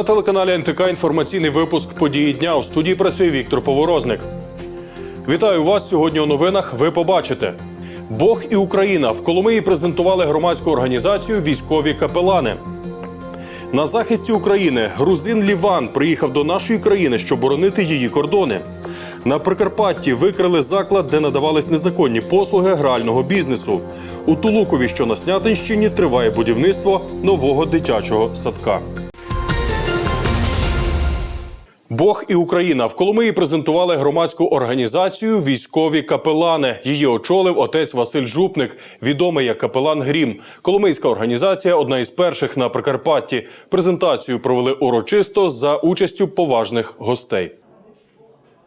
На телеканалі НТК інформаційний випуск події дня у студії працює Віктор Поворозник. Вітаю вас сьогодні у новинах. Ви побачите. Бог і Україна в Коломиї презентували громадську організацію Військові капелани. На захисті України грузин Ліван приїхав до нашої країни, щоб боронити її кордони. На Прикарпатті викрили заклад, де надавались незаконні послуги грального бізнесу. У Тулукові, що на Снятинщині, триває будівництво нового дитячого садка. Бог і Україна в Коломиї презентували громадську організацію Військові капелани. Її очолив отець Василь Жупник, відомий як капелан Грім. Коломийська організація одна із перших на Прикарпатті. Презентацію провели урочисто за участю поважних гостей.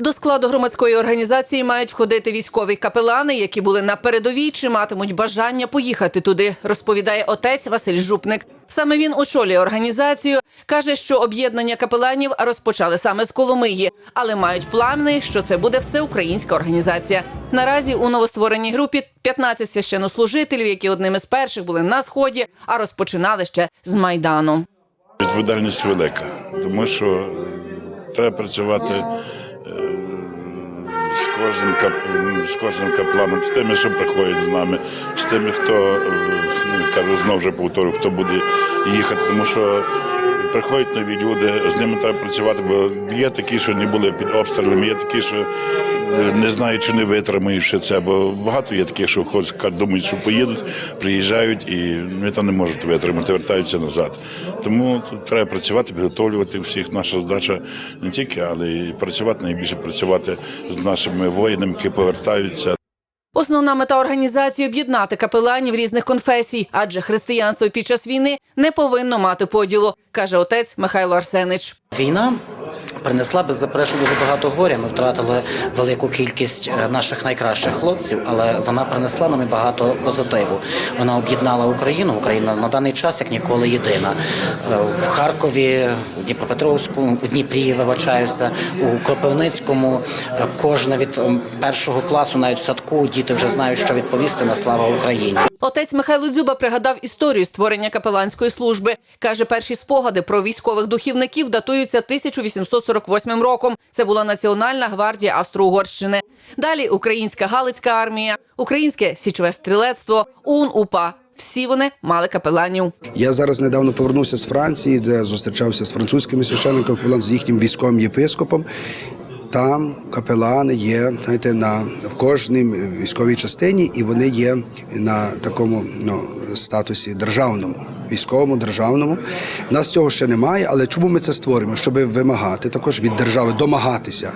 До складу громадської організації мають входити військові капелани, які були на передовій чи матимуть бажання поїхати туди, розповідає отець Василь Жупник. Саме він очолює організацію. каже, що об'єднання капеланів розпочали саме з Коломиї, але мають плани, що це буде всеукраїнська організація. Наразі у новоствореній групі 15 священнослужителів, які одними з перших були на сході, а розпочинали ще з майдану. Відповідальність велика, тому що треба працювати кожним кап... з кожним капланом, з тими, що приходять з нами, з тими, хто е, ну, кажу, знов вже повторю, хто буде їхати, тому що приходять нові люди, з ними треба працювати, бо є такі, що не були під обстрілами, є такі, що е, не знають, чи не витримають це, бо багато є таких, що ходять, думають, що поїдуть, приїжджають і вони там не можуть витримати, вертаються назад. Тому треба працювати, підготовлювати всіх. Наша задача не тільки, але й працювати найбільше працювати з нашими воїнами, які повертаються. Основна мета організації об'єднати капеланів різних конфесій, адже християнство під час війни не повинно мати поділу, каже отець Михайло Арсенич. Війна принесла беззаперечно дуже багато горя. Ми втратили велику кількість е, наших найкращих хлопців, але вона принесла нам і багато позитиву. Вона об'єднала Україну. Україна на даний час як ніколи єдина. Е, В Харкові, у Дніпропетровську, у Дніпрі, вибачаюся, у Кропивницькому. е, Кожна від першого класу, навіть в садку, діти вже знають, що відповісти на слава Україні. Отець Михайло Дзюба пригадав історію створення капеланської служби. каже, перші спогади про військових духівників датуються 1848 роком. Це була Національна гвардія Австро-Угорщини. Далі українська Галицька армія, українське січове стрілецтво, УН УПА. Всі вони мали капеланів. Я зараз недавно повернувся з Франції, де зустрічався з французькими священниками, з їхнім військовим єпископом. Там капелани є, знаєте, на в кожній військовій частині, і вони є на такому ну, статусі державному, військовому, державному. У нас цього ще немає, але чому ми це створюємо? Щоб вимагати також від держави, домагатися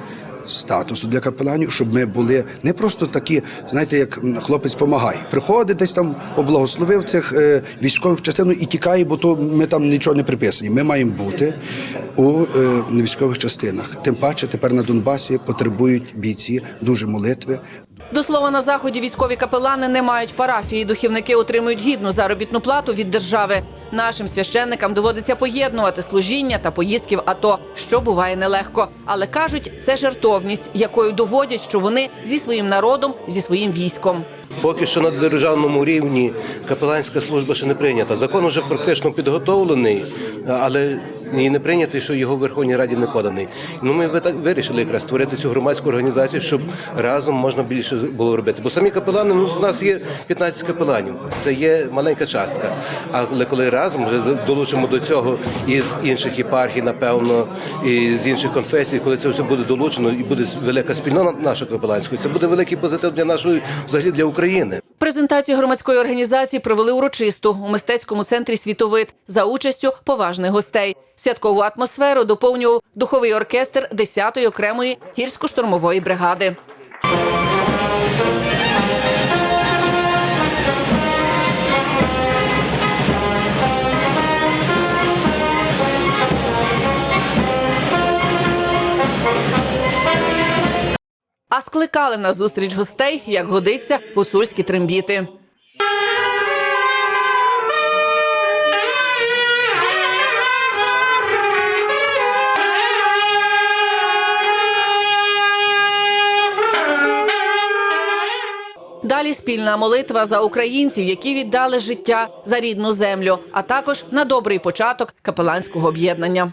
статусу для капеланів, щоб ми були не просто такі, знаєте, як хлопець помагай. Приходить десь там, поблагословив цих е, військових частину і тікає, бо то ми там нічого не приписані. Ми маємо бути у е, військових частинах. Тим паче тепер на Донбасі потребують бійці дуже молитви, До слова, на заході військові капелани не мають парафії. Духівники отримують гідну заробітну плату від держави. Нашим священникам доводиться поєднувати служіння та поїздки в АТО, що буває нелегко. Але кажуть, це жертовність, якою доводять, що вони зі своїм народом, зі своїм військом. Поки що на державному рівні капеланська служба ще не прийнята. Закон вже практично підготовлений, але і не прийнятий, що його в Верховній Раді не поданий. Ну ми так вирішили якраз створити цю громадську організацію, щоб разом можна більше було робити. Бо самі капелани, ну у нас є 15 капеланів, це є маленька частка. Але коли разом долучимо до цього із інших єпархій, напевно, і з інших конфесій, коли це все буде долучено і буде велика спільнота наша капеланська, це буде великий позитив для нашої взагалі для України. Презентацію громадської організації провели урочисто у мистецькому центрі Світовид за участю поважних гостей. Святкову атмосферу доповнював духовий оркестр 10-ї окремої гірсько-штурмової бригади. А скликали на зустріч гостей, як годиться, гуцульські трембіти. Далі спільна молитва за українців, які віддали життя за рідну землю, а також на добрий початок капеланського об'єднання.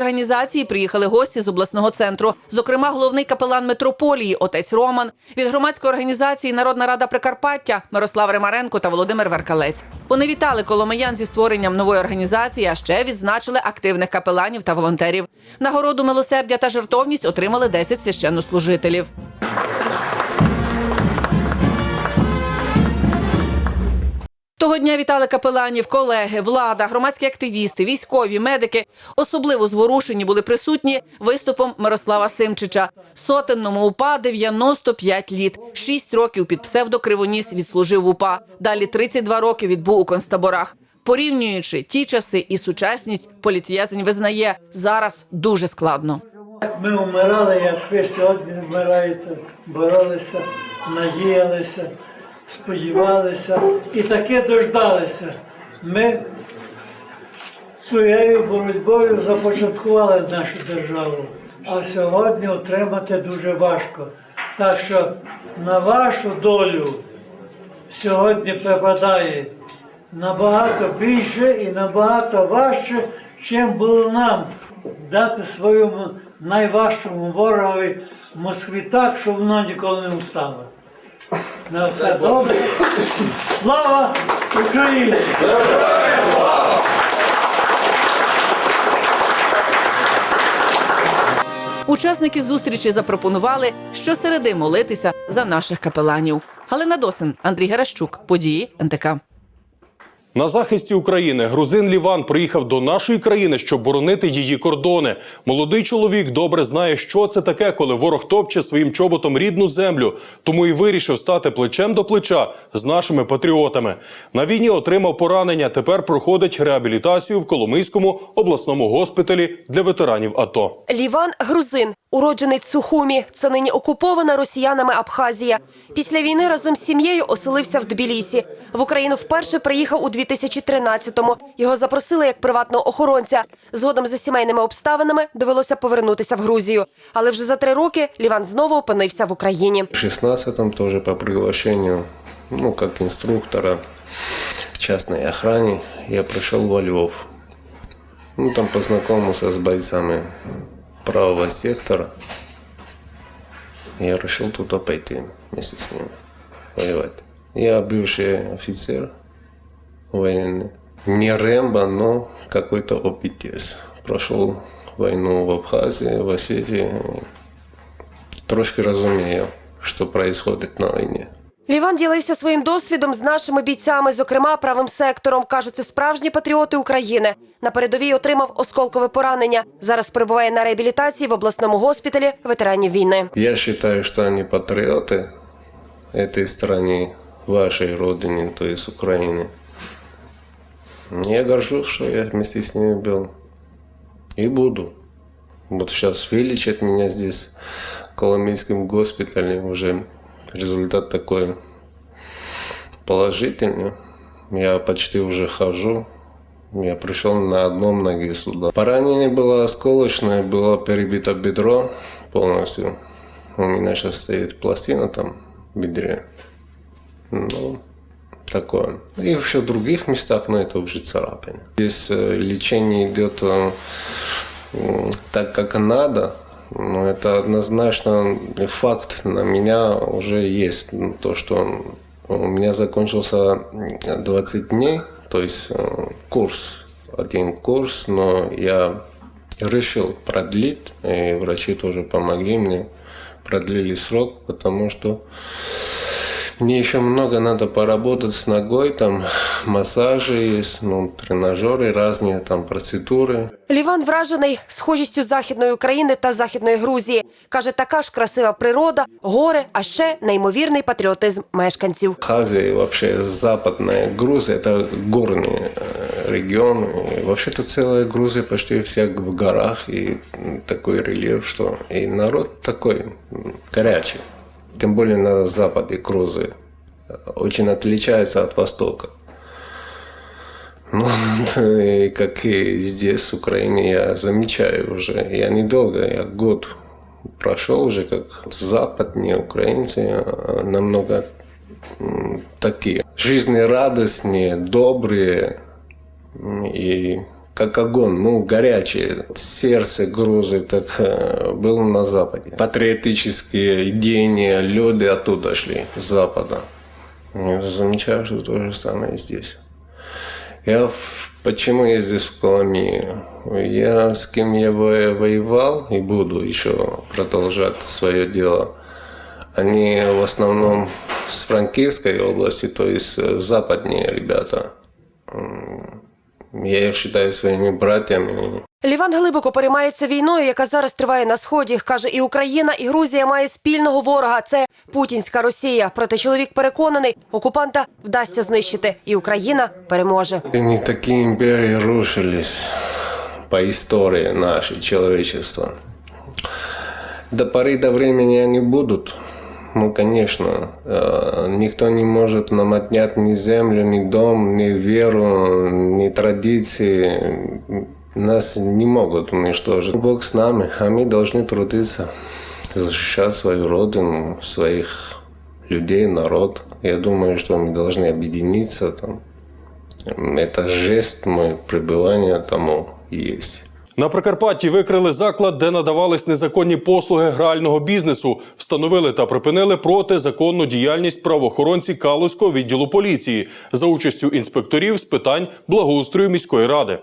Організації приїхали гості з обласного центру, зокрема, головний капелан митрополії отець Роман від громадської організації Народна рада Прикарпаття Мирослав Римаренко та Володимир Веркалець. Вони вітали коломиян зі створенням нової організації, а ще відзначили активних капеланів та волонтерів. Нагороду милосердя та жертовність отримали 10 священнослужителів. Того дня вітали капеланів, колеги, влада, громадські активісти, військові, медики. Особливо зворушені були присутні виступом Мирослава Симчича. Сотенному УПА 95 літ. Шість років під псевдокривоніс відслужив УПА. Далі 32 роки відбув у концтаборах. Порівнюючи ті часи і сучасність, політв'язень визнає зараз дуже складно. Ми вмирали, як ви сьогодні вмираєте, боролися, надіялися, сподівалися і таки дождалися. Ми своєю боротьбою започаткували нашу державу, а сьогодні отримати дуже важко. Так що на вашу долю сьогодні припадає набагато більше і набагато важче, чим було нам дати своєму найважчому ворогові Москві так, щоб вона ніколи не встала. На все добре. Слава Україні! Учасники зустрічі запропонували щосереди молитися за наших капеланів. Галина Досин, Андрій Геращук, події НТК. На захисті України грузин Ліван приїхав до нашої країни, щоб боронити її кордони. Молодий чоловік добре знає, що це таке, коли ворог топче своїм чоботом рідну землю. Тому і вирішив стати плечем до плеча з нашими патріотами. На війні отримав поранення. Тепер проходить реабілітацію в Коломийському обласному госпіталі для ветеранів АТО. Ліван Грузин, уродженець Сухумі. Це нині окупована росіянами Абхазія. Після війни разом з сім'єю оселився в Тбілісі. В Україну вперше приїхав у 2013-му. Його запросили як приватного охоронця. Згодом за сімейними обставинами довелося повернутися в Грузію. Але вже за три роки Ліван знову опинився в Україні. В 16-м тоже по приглашению, ну, как инструктора в частной охране, я пришел во Львов. Ну, там познакомился с бойцами правого сектора. Я решил туда пойти вместе с ними воевать. Я бывший офицер военный. Не Рэмбо, но какой-то опыт есть. Прошел войну в Абхазии, в Осетии. Трошки розумію, що происходит на війні. Ліван ділився своїм досвідом з нашими бійцями, зокрема правим сектором. Каже, це справжні патріоти України. На передовій отримав осколкове поранення. Зараз перебуває на реабілітації в обласному госпіталі ветеранів війни. Я считаю, что они патриоты этой страны, вашей родине, то есть Украины. Я горжусь, что я вместе с ними был. И буду. Вот сейчас вылечат меня здесь, в Коломейском госпитале. Уже результат такой положительный. Я почти уже хожу. Я пришел на одном ноге сюда. Поранение было осколочное, было перебито бедро полностью. У меня сейчас стоит пластина там в бедре. Ну, такое. И еще в других местах, но это уже царапины. Здесь э, лечение идет э, так, как надо. Но это однозначно факт на меня уже есть. То, что у меня закончился 20 дней, то есть э, курс, один курс, но я решил продлить, и врачи тоже помогли мне, продлили срок, потому что мне еще много надо поработать с ногой, там массажи есть, ну, тренажеры, разные там процедуры. Ліван вражений схожістю західної України та західної Грузії. Каже, така ж красива природа, гори, а ще неймовірний патріотизм мешканців. Абхазия и вообще западная Грузия – это горные э, регион. И вообще-то целая Грузия почти вся в горах и м, такой рельеф, что и народ такой м, горячий. Тем более на западе Грузии. Очень отличается от востока. Ну, и как и здесь, в Украине, я замечаю уже. Я недолго, я год прошел уже, как западные украинцы а, намного такие жизнерадостнее, добрые и как огонь, ну, горячие. Сердце Грузии так э, было на Западе. Патриотические идеи, люди оттуда шли, с Запада. Я замечаю, что то же самое здесь. Я почему я здесь в Коломии? Я с кем я во- воевал и буду еще продолжать свое дело. Они в основном с Франкивской области, то есть э, западные ребята. Я их считаю своими братьями. Ліван глибоко переймається війною, яка зараз триває на сході. каже, і Україна, і Грузія має спільного ворога. Це путінська Росія. Проте чоловік переконаний, окупанта вдасться знищити, і Україна переможе. Они такие империи рушились по истории нашей человечества. До поры до времени они будут. Ну, конечно, э, никто не может нам отнять ни землю, ни дом, ни веру, ни традиции. Нас не могут уничтожить. Бог с нами, а мы должны трудиться, защищать свою родину, своих людей, народ. Я думаю, что мы должны объединиться там, это жест моє прибування тому есть. На Прикарпатті викрили заклад, де надавались незаконні послуги грального бізнесу. Встановили та припинили протизаконну діяльність правоохоронці Калузького відділу поліції за участю інспекторів з питань благоустрою міської ради.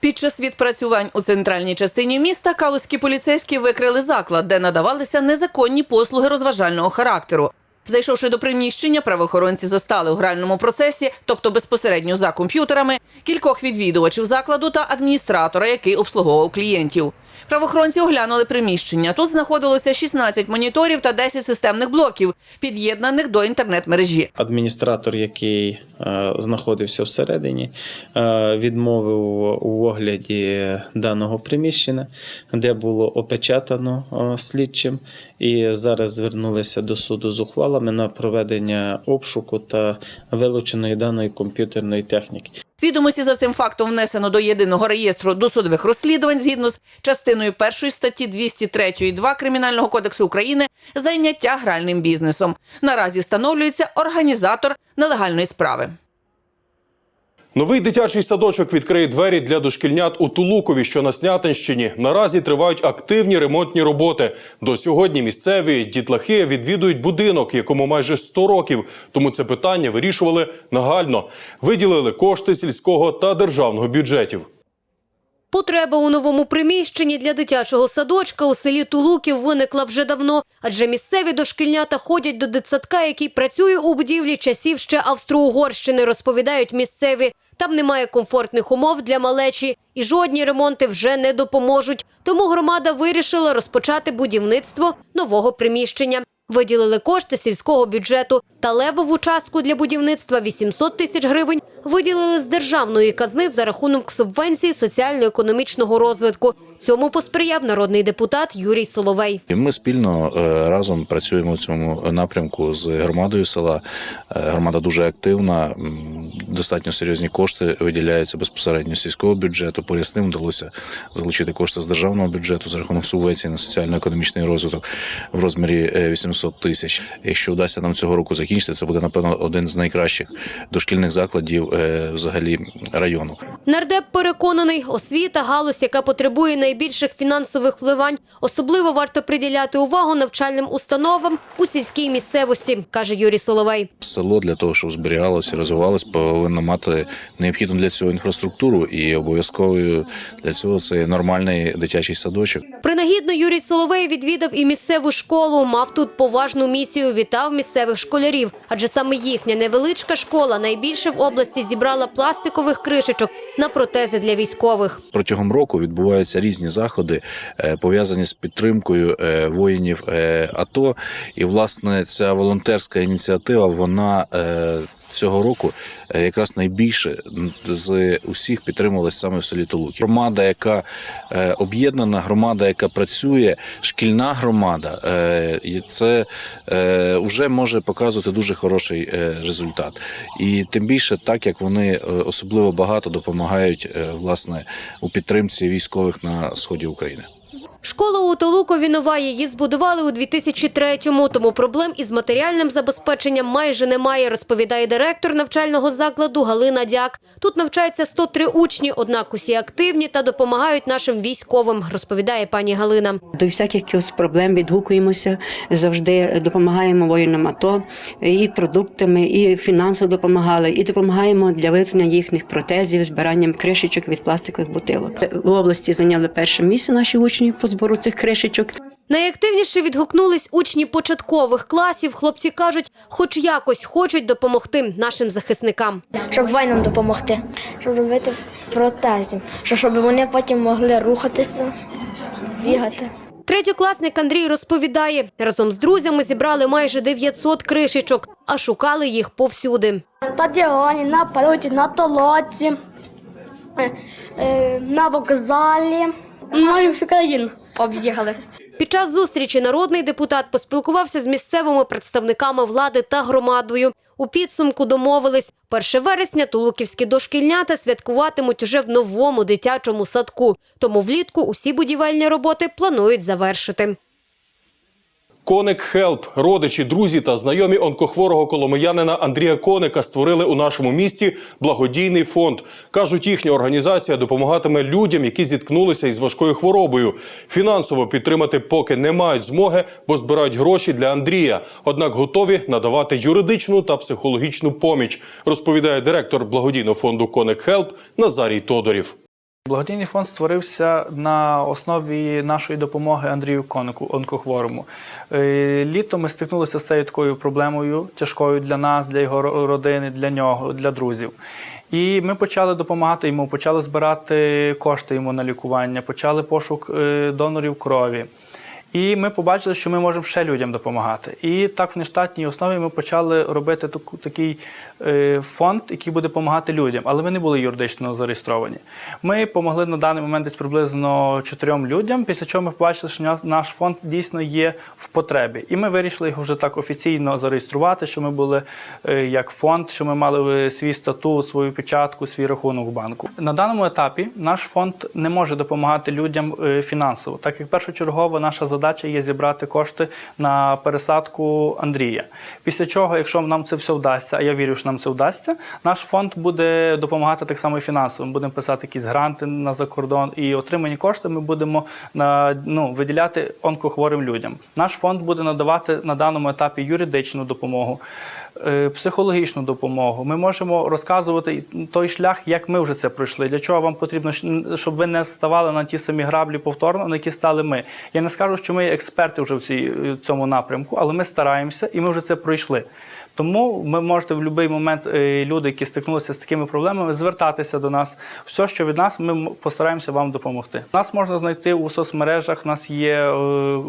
Під час відпрацювань у центральній частині міста калузькі поліцейські викрили заклад, де надавалися незаконні послуги розважального характеру. Зайшовши до приміщення, правоохоронці застали у гральному процесі, тобто безпосередньо за комп'ютерами, кількох відвідувачів закладу та адміністратора, який обслуговував клієнтів. Правоохоронці оглянули приміщення. Тут знаходилося 16 моніторів та 10 системних блоків, під'єднаних до інтернет-мережі. адміністратор, який е, знаходився всередині, е, відмовив у огляді даного приміщення, де було опечатано е, слідчим, і зараз звернулися до суду з ухвалами на проведення обшуку та вилученої даної комп'ютерної техніки. Відомості за цим фактом внесено до єдиного реєстру досудових розслідувань згідно з частиною першої статті 203 2 Кримінального кодексу України зайняття гральним бізнесом. Наразі встановлюється організатор нелегальної справи. Новий дитячий садочок відкриє двері для дошкільнят у Тулукові, що на Снятинщині. Наразі тривають активні ремонтні роботи. До сьогодні місцеві дітлахи відвідують будинок, якому майже 100 років. Тому це питання вирішували нагально. Виділили кошти сільського та державного бюджетів. Потреба у новому приміщенні для дитячого садочка у селі Тулуків виникла вже давно, адже місцеві дошкільнята ходять до дитсадка, який працює у будівлі часів ще Австро-Угорщини, розповідають місцеві. Там немає комфортних умов для малечі, і жодні ремонти вже не допоможуть. Тому громада вирішила розпочати будівництво нового приміщення. Виділили кошти сільського бюджету та левову частку для будівництва 800 тисяч гривень виділили з державної казни за рахунок субвенції соціально-економічного розвитку. Цьому посприяв народний депутат Юрій Соловей. Ми спільно е, разом працюємо в цьому напрямку з громадою села. Е, Громада дуже активна, достатньо серйозні кошти виділяються безпосередньо з сільського бюджету. Порясним вдалося залучити кошти з державного бюджету за рахунок субвенції на соціально-економічний розвиток в розмірі е, 800 тисяч. Якщо вдасться нам цього року закінчити, це буде напевно один з найкращих дошкільних закладів е, взагалі району. Нардеп переконаний, освіта галузь, яка потребує найбільших фінансових вливань. Особливо варто приділяти увагу навчальним установам у сільській місцевості, каже Юрій Соловей. Село для того, щоб зберігалося, розвивалося, повинно мати необхідну для цього інфраструктуру, і обов'язковою для цього це нормальний дитячий садочок. Принагідно Юрій Соловей відвідав і місцеву школу. Мав тут поважну місію. Вітав місцевих школярів. Адже саме їхня невеличка школа найбільше в області зібрала пластикових кришечок на протези для військових. Протягом року відбуваються різні заходи, е, пов'язані з підтримкою е, воїнів е, АТО. І власне ця волонтерська ініціатива вона е, цього року е, якраз найбільше з усіх підтримувалась саме в селі Толуки. Громада, яка е, об'єднана, громада, яка працює, шкільна громада, і це вже може показувати дуже хороший результат. І тим більше, так як вони особливо багато допомагають власне у підтримці військових на сході України. Школа у Толукові нова. Її збудували у 2003-му, тому проблем із матеріальним забезпеченням майже немає, розповідає директор навчального закладу Галина Дяк. Тут навчається 103 учні, однак усі активні та допомагають нашим військовим, розповідає пані Галина. До всяких проблем відгукуємося, завжди допомагаємо воїнам АТО і продуктами, і фінансово допомагали, і допомагаємо для виготовлення їхніх протезів, збиранням кришечок від пластикових бутилок. В області зайняли перше місце наші учні по збору цих кришечок. Найактивніше відгукнулись учні початкових класів. Хлопці кажуть, хоч якось хочуть допомогти нашим захисникам. щоб воїнам допомогти, щоб робити протези, щоб- вони потім могли рухатися, бігати. Третьокласник Андрій розповідає, разом з друзями зібрали майже 900 кришечок, а шукали їх повсюди. На стадіоні, на пороті, на толоці, е, е, на вокзалі. Може, всю країну об'їхали. Під час зустрічі народний депутат поспілкувався з місцевими представниками влади та громадою. У підсумку домовились, 1 вересня тулуківські дошкільнята святкуватимуть уже в новому дитячому садку. Тому влітку усі будівельні роботи планують завершити. Коник Хелп, родичі, друзі та знайомі онкохворого коломиянина Андрія Коника створили у нашому місті благодійний фонд. кажуть, їхня організація допомагатиме людям, які зіткнулися із важкою хворобою. Фінансово підтримати поки не мають змоги, бо збирають гроші для Андрія. Однак готові надавати юридичну та психологічну поміч, розповідає директор благодійного фонду Коник Хелп Назарій Тодорів. Благодійний фонд створився на основі нашої допомоги Андрію Конику, онкохворому. Літо Літом ми стикнулися з цією такою проблемою тяжкою для нас, для його родини, для нього, для друзів. І ми почали допомагати йому, почали збирати кошти йому на лікування, почали пошук е, донорів крові. І ми побачили, що ми можемо ще людям допомагати. І так в нештатній основі ми почали робити таку, такий е, фонд, який буде допомагати людям, але ми не були юридично зареєстровані. Ми допомогли на даний момент десь приблизно чотирьом людям, після чого ми побачили, що наш фонд дійсно є в потребі. І ми вирішили його вже так офіційно зареєструвати, що ми були е, як фонд, що ми мали е, свій статут, свою печатку, свій рахунок в банку. На даному етапі наш фонд не може допомагати людям е, фінансово, так як першочергово наша задача є зібрати кошти на пересадку Андрія. Після чого, якщо нам це все вдасться, а я вірю, що нам це вдасться, наш фонд буде допомагати так само і фінансово. Ми будемо писати якісь гранти на закордон і отримані кошти ми будемо на ну виділяти онкохворим людям. Наш фонд буде надавати на даному етапі юридичну допомогу, е, психологічну допомогу. Ми можемо розказувати той шлях, як ми вже це пройшли. Для чого вам потрібно, щоб ви не ставали на ті самі граблі повторно, на які стали ми. Я не скажу, що ми є експерти вже в цій цьому напрямку, але ми стараємося і ми вже це пройшли. Тому ви можете в будь-який момент е, люди, які стикнулися з такими проблемами, звертатися до нас. Все, що від нас, ми постараємося вам допомогти. Нас можна знайти у соцмережах. У нас є е,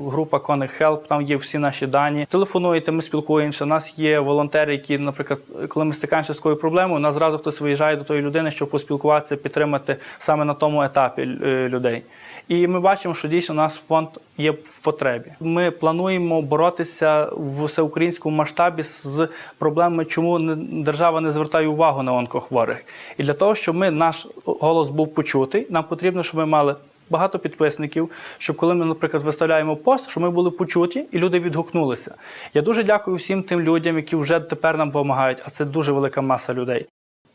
група Connect Help, там є всі наші дані. Телефонуєте, ми спілкуємося. У нас є волонтери, які, наприклад, коли ми стикаємося з такою проблемою, у нас зразу хтось виїжджає до тої людини, щоб поспілкуватися, підтримати саме на тому етапі е, людей. І ми бачимо, що дійсно наш фонд є в потребі. Ми плануємо боротися в всеукраїнському масштабі з проблемами, чому держава не звертає увагу на онкохворих. І для того, щоб ми наш голос був почутий, нам потрібно, щоб ми мали. Багато підписників, щоб коли ми, наприклад, виставляємо пост, щоб ми були почуті і люди відгукнулися. Я дуже дякую всім тим людям, які вже тепер нам допомагають, а це дуже велика маса людей.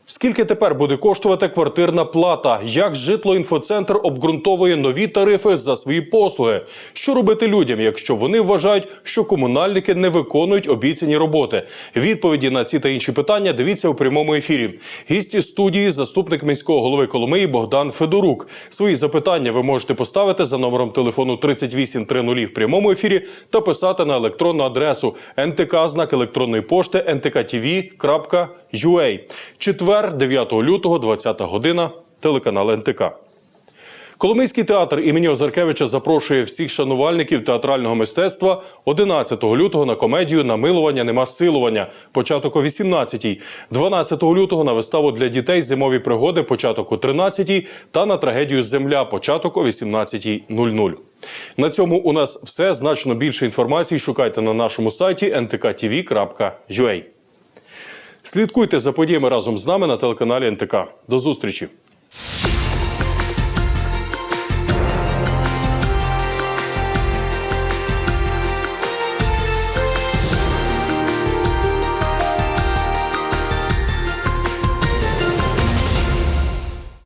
Скільки тепер буде коштувати квартирна плата? Як житлоінфоцентр обґрунтовує нові тарифи за свої послуги? Що робити людям, якщо вони вважають, що комунальники не виконують обіцяні роботи? Відповіді на ці та інші питання дивіться у прямому ефірі. Гісті студії, заступник міського голови Коломиї Богдан Федорук. Свої запитання ви можете поставити за номером телефону 3830 в прямому ефірі та писати на електронну адресу ntk знак електронної пошти ntkTV.ua. Четвер, 9 лютого, 20 година, телеканал НТК. Коломийський театр імені Озаркевича запрошує всіх шанувальників театрального мистецтва 11 лютого на комедію Намилування нема силування. Початок о 18-й. 12 лютого на виставу для дітей Зимові пригоди. Початок о 13-й та на трагедію Земля. Початок о 18.00. На цьому у нас все. Значно більше інформації шукайте на нашому сайті ntkTV.ua. Слідкуйте за подіями разом з нами на телеканалі НТК. До зустрічі.